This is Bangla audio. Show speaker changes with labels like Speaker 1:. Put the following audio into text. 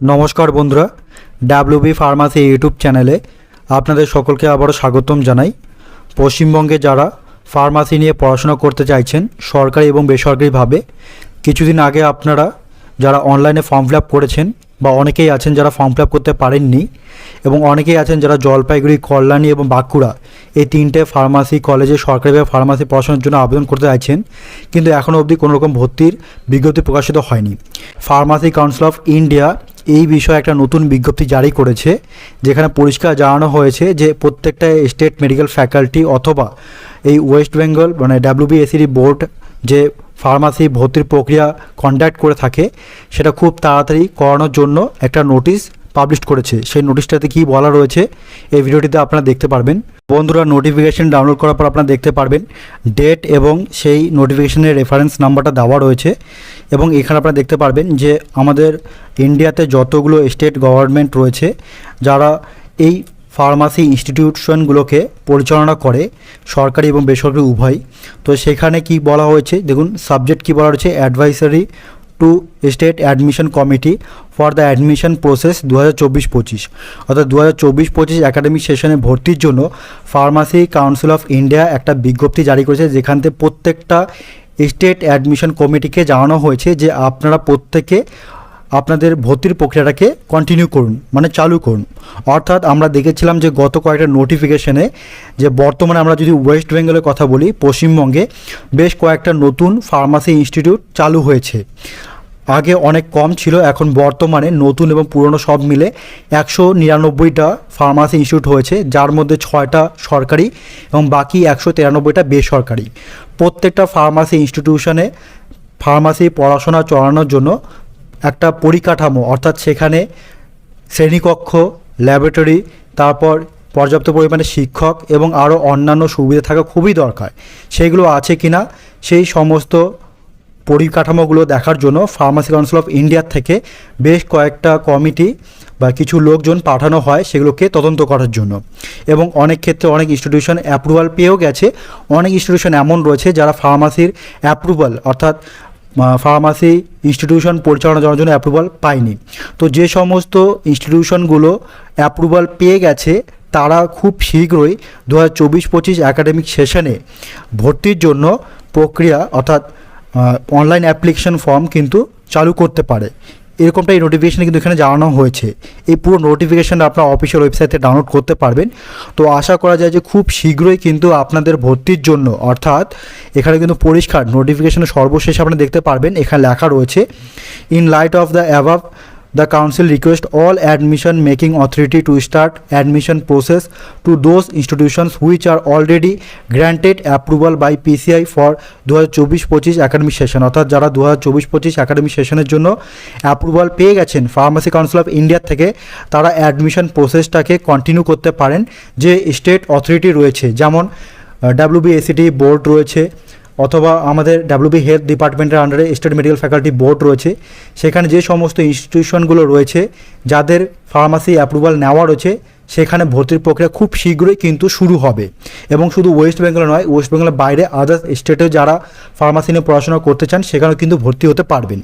Speaker 1: নমস্কার বন্ধুরা ডাব্লিউবি ফার্মাসি ইউটিউব চ্যানেলে আপনাদের সকলকে আবারও স্বাগতম জানাই। পশ্চিমবঙ্গে যারা ফার্মাসি নিয়ে পড়াশোনা করতে চাইছেন, সরকারি এবং বেসরকারিভাবে, কিছুদিন আগে আপনারা যারা অনলাইনে ফর্ম ফিল করেছেন বা অনেকেই আছেন যারা ফর্ম ফিল করতে পারেননি এবং অনেকেই আছেন যারা জলপাইগুড়ি, কল্যাণী এবং বাঁকুড়া এই তিনটে ফার্মাসি কলেজে সরকারিভাবে ফার্মাসি পড়াশোনার জন্য আবেদন করতে চাইছেন, কিন্তু এখনও অবধি কোনো রকম ভর্তির বিজ্ঞপ্তি প্রকাশিত হয়নি। ফার্মাসি কাউন্সিল অফ ইন্ডিয়া এই বিষয়ে একটা নতুন বিজ্ঞপ্তি জারি করেছে, যেখানে পরিষ্কার জানানো হয়েছে যে প্রত্যেকটা স্টেট মেডিকেল ফ্যাকাল্টি অথবা এই ওয়েস্ট বেঙ্গল মানে ডাব্লিউবিএসিডি বোর্ড যে ফার্মাসি ভর্তির প্রক্রিয়া কন্ডাক্ট করে থাকে, সেটা খুব তাড়াতাড়ি করানোর জন্য একটা নোটিশ পাবলিশ করেছে। সেই নোটিশটাতে কী বলা রয়েছে, এই ভিডিওটিতে আপনারা দেখতে পারবেন। বন্ধুরা নোটিফিকেশন ডাউনলোড করার পর আপনারা দেখতে পারবেন ডেট এবং সেই নোটিফিকেশনের রেফারেন্স নাম্বারটা দেওয়া রয়েছে এবং এখানে আপনারা দেখতে পারবেন যে আমাদের ইন্ডিয়াতে যতগুলো স্টেট গভর্নমেন্ট রয়েছে, যারা এই ফার্মাসি ইনস্টিটিউশনগুলোকে পরিচালনা করে, সরকারি এবং বেসরকারি উভয়। তো সেখানে কি বলা হয়েছে, দেখুন সাবজেক্ট কি বলা রয়েছে advisory to state admission committee for the admission process দু হাজার চব্বিশ পঁচিশ। অর্থাৎ দু হাজার চব্বিশ পঁচিশ একাডেমিক সেশনে ভর্তির জন্য ফার্মাসি কাউন্সিল অফ ইন্ডিয়া একটা বিজ্ঞপ্তি জারি করেছে যেখান থেকে প্রত্যেকটা স্টেট অ্যাডমিশন কমিটিকে জানানো হয়েছে যে আপনারা প্রত্যেকে আপনাদের ভর্তির প্রক্রিয়াটাকে কন্টিনিউ করুন মানে চালু করুন। অর্থাৎ আমরা দেখেছিলাম যে গত কয়েকটা নোটিফিকেশনে যে বর্তমানে আমরা যদি ওয়েস্ট বেঙ্গলের কথা বলি, পশ্চিমবঙ্গে বেশ কয়েকটা নতুন ফার্মাসি ইনস্টিটিউট চালু হয়েছে। আগে অনেক কম ছিল, এখন বর্তমানে নতুন এবং পুরনো সব মিলে একশো নিরানব্বইটা ফার্মাসি ইনস্টিটিউট হয়েছে, যার মধ্যে ছয়টা সরকারি এবং বাকি একশো তিরানব্বইটা বেসরকারি। প্রত্যেকটা ফার্মাসি ইনস্টিটিউশনে ফার্মাসি পড়াশোনা চড়ানোর জন্য একটা পরিকাঠামো, অর্থাৎ সেখানে শ্রেণীকক্ষ ল্যাবরেটরি তারপর পর্যাপ্ত পরিমাণে শিক্ষক এবং আরও অন্যান্য সুবিধা থাকা খুবই দরকার। সেইগুলো আছে কি না সেই সমস্ত পরিকাঠামোগুলো দেখার জন্য ফার্মাসি কাউন্সিল অফ ইন্ডিয়ার থেকে বেশ কয়েকটা কমিটি বা কিছু লোকজন পাঠানো হয় সেগুলোকে তদন্ত করার জন্য। এবং অনেক ক্ষেত্রে অনেক ইনস্টিটিউশন অ্যাপ্রুভাল পেয়েও গেছে। অনেক ইনস্টিটিউশন এমন রয়েছে যারা ফার্মাসির অ্যাপ্রুভাল অর্থাৎ ফার্মাসি ইনস্টিটিউশন পরিচালনা করার জন্য অ্যাপ্রুভাল পায়নি তো যে সমস্ত ইনস্টিটিউশনগুলো অ্যাপ্রুভাল পেয়ে গেছে, তারা খুব শীঘ্রই দু হাজার চব্বিশ পঁচিশ একাডেমিক সেশনে ভর্তির জন্য প্রক্রিয়া অর্থাৎ অনলাইন অ্যাপ্লিকেশন ফর্ম কিন্তু চালু করতে পারে। এরকমটা এই নোটিফিকেশানে কিন্তু এখানে জানানো হয়েছে। এই পুরো নোটিফিকেশান আপনার অফিসিয়াল ওয়েবসাইটে ডাউনলোড করতে পারবেন। তো আশা করা যায় যে খুব শীঘ্রই কিন্তু আপনাদের ভর্তির জন্য, অর্থাৎ এখানে কিন্তু পরিষ্কার নোটিফিকেশানের সর্বশেষ আপনি দেখতে পারবেন। এখানে লেখা রয়েছে in light of the above The council requests all admission making authority to start admission process to those institutions which are already granted approval by PCI for দু হাজার চব্বিশ পঁচিশ একাডেমিক সেশন অর্থাৎ যারা দু হাজার চব্বিশ পঁচিশ একাডেমিক সেশনের জন্য অ্যাপ্রুভাল পেয়ে গেছেন ফার্মাসি কাউন্সিল অফ ইন্ডিয়া থেকে, তারা অ্যাডমিশন প্রসেসটাকে কন্টিনিউ করতে পারেন যে স্টেট অথরিটি রয়েছে। যেমন ডাব্লিউবিএসিটি বোর্ড রয়েছে অথবা আমাদের ডাব্লিউবি হেলথ ডিপার্টমেন্টের আন্ডারে স্টেট মেডিকেল ফ্যাকাল্টি বোর্ড রয়েছে। সেখানে যে সমস্ত ইনস্টিটিউশনগুলো রয়েছে, যাদের ফার্মাসি অ্যাপ্রুভাল নেওয়া রয়েছে, সেখানে ভর্তির প্রক্রিয়া খুব শীঘ্রই কিন্তু শুরু হবে। এবং শুধু ওয়েস্ট বেঙ্গলে নয় ওয়েস্ট বেঙ্গলের বাইরে আদার্স স্টেটে যারা ফার্মাসি নিয়ে পড়াশোনা করতে চান, সেখানেও কিন্তু ভর্তি হতে পারবেন।